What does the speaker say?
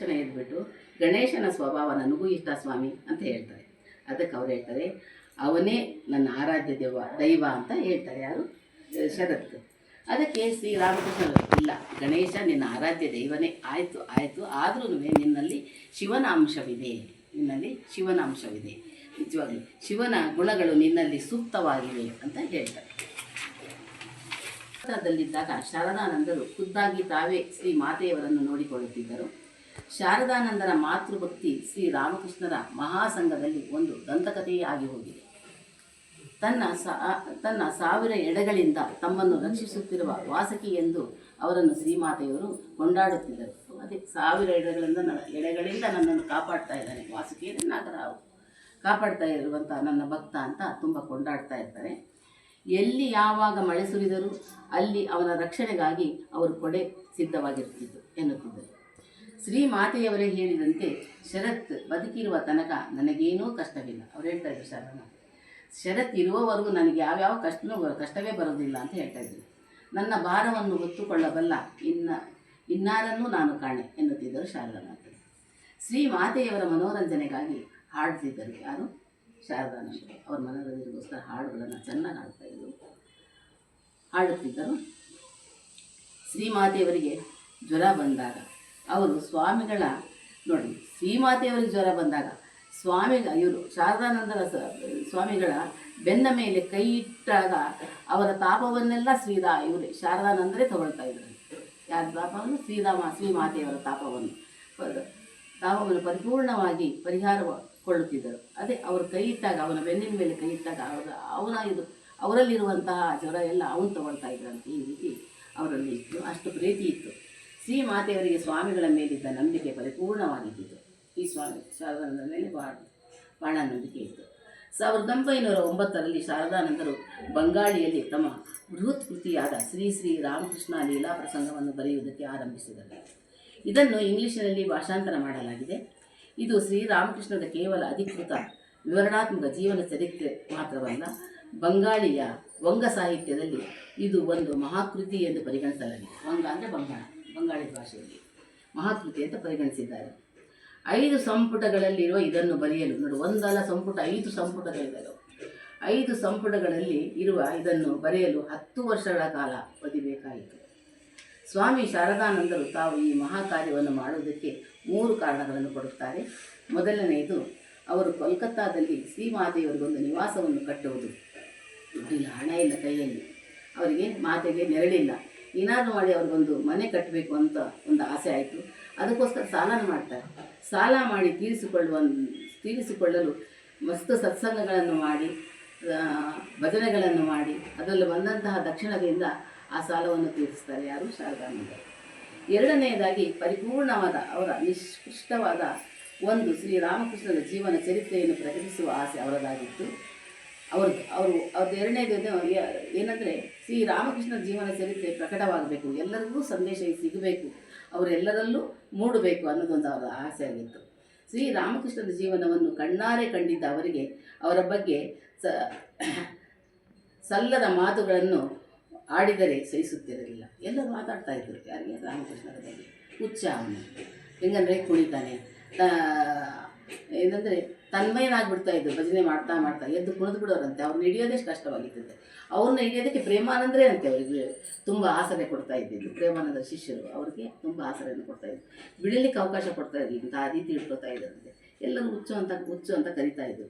ತಕ್ಷಣ ಇದ್ಬಿಟ್ಟು ಗಣೇಶನ ಸ್ವಭಾವ ನನಗೂ ಇಷ್ಟ ಸ್ವಾಮಿ ಅಂತ ಹೇಳ್ತಾರೆ. ಅದಕ್ಕೆ ಅವ್ರು ಹೇಳ್ತಾರೆ, ಅವನೇ ನನ್ನ ಆರಾಧ್ಯ ದೇವ, ದೈವ ಅಂತ ಹೇಳ್ತಾರೆ ಯಾರು? ಶರತ್ ಅದಕ್ಕೆ ಶ್ರೀರಾಮಕೃಷ್ಣ ಇಲ್ಲ, ಗಣೇಶ ನಿನ್ನ ಆರಾಧ್ಯ ದೈವನೇ, ಆಯಿತು ಆಯಿತು ಆದ್ರೂ ನಿನ್ನಲ್ಲಿ ಶಿವನ ಅಂಶವಿದೆ ನಿನ್ನಲ್ಲಿ ಶಿವನ ಅಂಶವಿದೆ ನಿಜವಾಗ್ಲೂ ಶಿವನ ಗುಣಗಳು ನಿನ್ನಲ್ಲಿ ಸೂಕ್ತವಾಗಿವೆ ಅಂತ ಹೇಳ್ತಾರೆ. ಶರಣಾನಂದರು ಖುದ್ದಾಗಿ ತಾವೇ ಶ್ರೀ ಮಾತೆಯವರನ್ನು ನೋಡಿಕೊಳ್ಳುತ್ತಿದ್ದರು. ಶಾರದಾನಂದರ ಮಾತೃಭಕ್ತಿ ಶ್ರೀ ರಾಮಕೃಷ್ಣರ ಮಹಾಸಂಘದಲ್ಲಿ ಒಂದು ದಂತಕಥೆಯೇ ಆಗಿ ಹೋಗಿದೆ. ತನ್ನ ಸಾ, ತನ್ನ ಸಾವಿರ ಎಡೆಗಳಿಂದ ತಮ್ಮನ್ನು ರಕ್ಷಿಸುತ್ತಿರುವ ವಾಸಕಿ ಎಂದು ಅವರನ್ನು ಶ್ರೀಮಾತೆಯವರು ಕೊಂಡಾಡುತ್ತಿದ್ದರು. ಅದೇ ಸಾವಿರ ಎಡೆಗಳಿಂದ ನನ್ನ ಎಡೆಗಳಿಂದ ನನ್ನನ್ನು ಕಾಪಾಡ್ತಾ ಇದ್ದಾನೆ ವಾಸುಕಿ. ನಾಗರಾವು ಕಾಪಾಡ್ತಾ ಇರುವಂಥ ನನ್ನ ಭಕ್ತ ಅಂತ ತುಂಬ ಕೊಂಡಾಡ್ತಾ ಇರ್ತಾರೆ. ಎಲ್ಲಿ ಯಾವಾಗ ಮಳೆ ಸುರಿದರೂ ಅಲ್ಲಿ ಅವನ ರಕ್ಷಣೆಗಾಗಿ ಅವರು ಕೊಡೆ ಸಿದ್ಧವಾಗಿರ್ತಿದ್ದು ಎನ್ನುತ್ತಿದ್ದರು. ಶ್ರೀ ಮಾತೆಯವರೇ ಹೇಳಿದಂತೆ ಶರತ್ ಬದುಕಿರುವ ತನಕ ನನಗೇನೂ ಕಷ್ಟವಿಲ್ಲ. ಅವ್ರು ಹೇಳ್ತಾ ಇದ್ರು, ಶರಣ, ಶರತ್ ಇರುವವರೆಗೂ ನನಗೆ ಯಾವ್ಯಾವ ಕಷ್ಟನೂ ಕಷ್ಟವೇ ಬರೋದಿಲ್ಲ ಅಂತ ಹೇಳ್ತಾ ಇದ್ರು. ನನ್ನ ಭಾರವನ್ನು ಹೊತ್ತುಕೊಳ್ಳಬಲ್ಲ ಇನ್ನ, ಇನ್ನಾರನ್ನು ನಾನು ಕಾಣೆ ಎನ್ನುತ್ತಿದ್ದರು ಶಾರದಾನಾಥರು ಶ್ರೀ ಮಾತೆಯವರ ಮನೋರಂಜನೆಗಾಗಿ ಹಾಡ್ತಿದ್ದರು ಯಾರು? ಶಾರದಾನಂದರು. ಅವ್ರ ಮನೋರಂಜನೆಗೋಸ್ಕರ ಹಾಡುಗಳನ್ನು ಚೆನ್ನಾಗಿ ಹಾಡ್ತಾ ಇದ್ರು. ಹಾಡುತ್ತಿದ್ದರು. ಶ್ರೀಮಾತೆಯವರಿಗೆ ಜ್ವರ ಬಂದಾಗ ಅವರು ಸ್ವಾಮಿಗಳ, ನೋಡಿ ಶ್ರೀಮಾತೆಯವರಿಗೆ ಜ್ವರ ಬಂದಾಗ ಸ್ವಾಮಿ, ಇವರು ಶಾರದಾನಂದರ ಸ್ವಾಮಿಗಳ ಬೆನ್ನ ಮೇಲೆ ಕೈ ಇಟ್ಟಾಗ ಅವರ ತಾಪವನ್ನೆಲ್ಲ ಶ್ರೀರಾ ಇವರೇ ಶಾರದಾನಂದರೇ ತಗೊಳ್ತಾ ಇದ್ದಾರೆ. ಯಾರ ತಾಪವನ್ನು? ಶ್ರೀರಾಮ ಶ್ರೀಮಾತೆಯವರ ತಾಪವನ್ನು. ತಾಪವನ್ನು ಪರಿಪೂರ್ಣವಾಗಿ ಪರಿಹಾರ ಕೊಳ್ಳುತ್ತಿದ್ದರು ಅದೇ ಅವರು ಕೈ ಇಟ್ಟಾಗ, ಅವನ ಬೆನ್ನಿನ ಮೇಲೆ ಕೈ ಇಟ್ಟಾಗ ಅವರ, ಅವನ ಇದು, ಅವರಲ್ಲಿರುವಂತಹ ಜ್ವರ ಎಲ್ಲ ಅವನು ತಗೊಳ್ತಾ ಇದ್ರಂತೆ. ಈ ರೀತಿ ಅವರಲ್ಲಿ ಇತ್ತು ಅಷ್ಟು ಪ್ರೀತಿ ಇತ್ತು. ಶ್ರೀ ಮಾತೆಯವರಿಗೆ ಸ್ವಾಮಿಗಳ ಮೇಲಿದ್ದ ನಂಬಿಕೆ ಪರಿಪೂರ್ಣವಾಗಿದ್ದಿತು. ಈ ಸ್ವಾಮಿ ಶಾರದಾನಂದರ ಮೇಲೆ ಬಹಳ ಬಹಳ ನಂಬಿಕೆ ಇತ್ತು. ಸಾವಿರದ ಒಂಬೈನೂರ ಒಂಬತ್ತರಲ್ಲಿ ಶಾರದಾನಂದರು ಬಂಗಾಳಿಯಲ್ಲಿ ತಮ್ಮ ಬೃಹತ್ ಕೃತಿಯಾದ ಶ್ರೀ ಶ್ರೀ ರಾಮಕೃಷ್ಣ ಲೀಲಾ ಪ್ರಸಂಗವನ್ನು ಬರೆಯುವುದಕ್ಕೆ ಆರಂಭಿಸಿದರು. ಇದನ್ನು ಇಂಗ್ಲಿಷಿನಲ್ಲಿ ಭಾಷಾಂತರ ಮಾಡಲಾಗಿದೆ. ಇದು ಶ್ರೀರಾಮಕೃಷ್ಣದ ಕೇವಲ ಅಧಿಕೃತ ವಿವರಣಾತ್ಮಕ ಜೀವನ ಚರಿತ್ರೆ ಮಾತ್ರವಲ್ಲ, ಬಂಗಾಳಿಯ ವಂಗ ಸಾಹಿತ್ಯದಲ್ಲಿ ಇದು ಒಂದು ಮಹಾಕೃತಿ ಎಂದು ಪರಿಗಣಿಸಲಾಗಿದೆ. ವಂಗ ಅಂದರೆ ಬಂಗಾಳ. ಬಂಗಾಳಿ ಭಾಷೆಯಲ್ಲಿ ಮಹಾಕೃತಿ ಅಂತ ಪರಿಗಣಿಸಿದ್ದಾರೆ. ಐದು ಸಂಪುಟಗಳಲ್ಲಿರುವ ಇದನ್ನು ಬರೆಯಲು, ನೋಡಿ ಒಂದಲ್ಲ ಸಂಪುಟ, ಐದು ಸಂಪುಟಗಳಿದ್ದಾವೆ. ಐದು ಸಂಪುಟಗಳಲ್ಲಿ ಇರುವ ಇದನ್ನು ಬರೆಯಲು ಹತ್ತು ವರ್ಷಗಳ ಕಾಲ ಓದಿಬೇಕಾಯಿತು ಸ್ವಾಮಿ ಶಾರದಾನಂದರು ತಾವು ಈ ಮಹಾ ಕಾರ್ಯವನ್ನು ಮಾಡುವುದಕ್ಕೆ ಮೂರು ಕಾರಣಗಳನ್ನು ಕೊಡುತ್ತಾರೆ. ಮೊದಲನೆಯದು, ಅವರು ಕೋಲ್ಕತ್ತಾದಲ್ಲಿ ಶ್ರೀಮಾತೆಯವರಿಗೊಂದು ನಿವಾಸವನ್ನು ಕಟ್ಟುವುದು. ದುಡ್ಡಿಲ್ಲ ಹಣ ಇಲ್ಲ ಕೈಯಲ್ಲಿ. ಅವರಿಗೆ ಮಾತೆಗೆ ನೆರಳಿಲ್ಲ. ಏನಾದರೂ ಮಾಡಿ ಅವ್ರಿಗೊಂದು ಮನೆ ಕಟ್ಟಬೇಕು ಅಂತ ಒಂದು ಆಸೆ ಆಯಿತು. ಅದಕ್ಕೋಸ್ಕರ ಸಾಲನ ಮಾಡ್ತಾರೆ. ಸಾಲ ಮಾಡಿ ತೀರಿಸಿಕೊಳ್ಳುವ, ತೀರಿಸಿಕೊಳ್ಳಲು ಮಸ್ತು ಸತ್ಸಂಗಗಳನ್ನು ಮಾಡಿ ಭಜನೆಗಳನ್ನು ಮಾಡಿ, ಅದರಲ್ಲಿ ಬಂದಂತಹ ದಕ್ಷಿಣದಿಂದ ಆ ಸಾಲವನ್ನು ತೀರಿಸ್ತಾರೆ ಯಾರು? ಶಾರದಾನಂದರು. ಎರಡನೆಯದಾಗಿ ಪರಿಪೂರ್ಣವಾದ ಅವರ ನಿಷ್ಕೃಷ್ಟವಾದ ಒಂದು ಶ್ರೀರಾಮಕೃಷ್ಣನ ಜೀವನ ಚರಿತ್ರೆಯನ್ನು ಪ್ರಕಟಿಸುವ ಆಸೆ ಅವರದಾಗಿತ್ತು. ಅವ್ರದ್ದು ಅವರು ಅವ್ರದ್ದು ಎರಡನೇದು ಏನಂದರೆ ಶ್ರೀ ರಾಮಕೃಷ್ಣ ಜೀವನ ಚರಿತ್ರೆ ಪ್ರಕಟವಾಗಬೇಕು. ಎಲ್ಲರಿಗೂ ಸಂದೇಶ ಸಿಗಬೇಕು. ಅವರೆಲ್ಲರಲ್ಲೂ ಮೂಡಬೇಕು ಅನ್ನೋದೊಂದು ಅವರ ಆಸೆ ಆಗಿತ್ತು. ಶ್ರೀ ರಾಮಕೃಷ್ಣನ ಜೀವನವನ್ನು ಕಣ್ಣಾರೆ ಕಂಡಿದ್ದ ಅವರಿಗೆ ಅವರ ಬಗ್ಗೆ ಸಲ್ಲದ ಮಾತುಗಳನ್ನು ಆಡಿದರೆ ಸಹಿಸುತ್ತಿರಲಿಲ್ಲ. ಎಲ್ಲರೂ ಮಾತಾಡ್ತಾ ಇದ್ದರು ಯಾರಿಗೆ? ರಾಮಕೃಷ್ಣರ ಬಗ್ಗೆ. ಹುಚ್ಚ ಅವನು. ಹೆಂಗಂದರೆ ಕುಣಿತಾನೆ. ಏನಂದರೆ ತನ್ಮಯನಾಗ್ಬಿಡ್ತಾ ಇದ್ದು ಭಜನೆ ಮಾಡ್ತಾ ಮಾಡ್ತಾ, ಎದ್ದು ಕುಣಿದು ಬಿಡೋರಂತೆ ಅವ್ರನ್ನ ಹಿಡಿಯೋದೇ ಕಷ್ಟವಾಗಿರ್ತದೆ. ಅವ್ರನ್ನ ಹಿಡಿಯೋದಕ್ಕೆ ಪ್ರೇಮಾನಂದರೇ ಅಂತೆ ಅವರಿಗೆ. ತುಂಬ ಆಸರೆ ಕೊಡ್ತಾ ಇದ್ದಿದ್ದು, ಪ್ರೇಮಾನಂದ ಶಿಷ್ಯರು, ಅವ್ರಿಗೆ ತುಂಬ ಆಸರೆಯನ್ನು ಕೊಡ್ತಾ ಇದ್ರು ಬಿಡಲಿಕ್ಕೆ ಅವಕಾಶ ಕೊಡ್ತಾ ಇಂಥ ಆ ರೀತಿ ಇಟ್ಕೊತಾ ಇದ್ದರಂತೆ ಎಲ್ಲರೂ ಹುಚ್ಚು ಅಂತ ಹುಚ್ಚು ಅಂತ ಕರಿತಾ ಇದ್ರು.